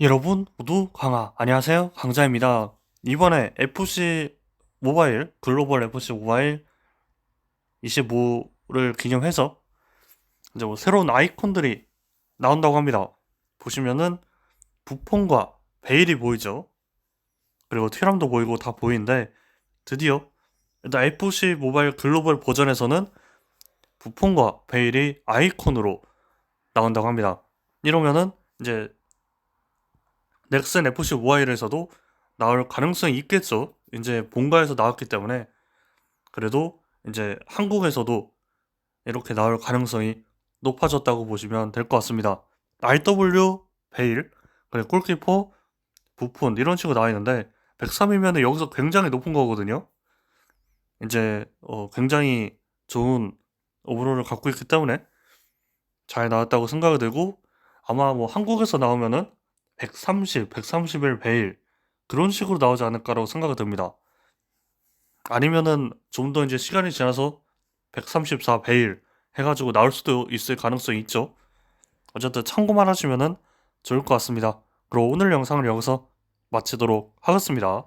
여러분 모두 강하 안녕하세요. 강자입니다. 이번에 FC 모바일 글로벌 FC 모바일 25를 기념해서 이제 뭐 새로운 아이콘들이 나온다고 합니다. 보시면은 부폰과 베일이 보이죠? 그리고 티람도 보이고 다 보이는데 드디어 일단 FC 모바일 글로벌 버전에서는 부폰과 베일이 아이콘으로 나온다고 합니다. 이러면은 이제 넥슨 FC 모바일에서도 나올 가능성이 있겠죠. 이제 본가에서 나왔기 때문에 그래도 이제 한국에서도 이렇게 나올 가능성이 높아졌다고 보시면 될 것 같습니다. RW 베일 그리고 골키퍼 부폰 이런 식으로 나와 있는데 103이면 여기서 굉장히 높은 거거든요. 이제 어, 굉장히 좋은 오버롤을 갖고 있기 때문에 잘 나왔다고 생각이 들고 아마 뭐 한국에서 나오면은 130, 131 베일 그런 식으로 나오지 않을까라고 생각이 듭니다. 아니면은 좀 더 이제 시간이 지나서 134 베일 해가지고 나올 수도 있을 가능성이 있죠. 어쨌든 참고만 하시면은 좋을 것 같습니다. 그럼 오늘 영상을 여기서 마치도록 하겠습니다.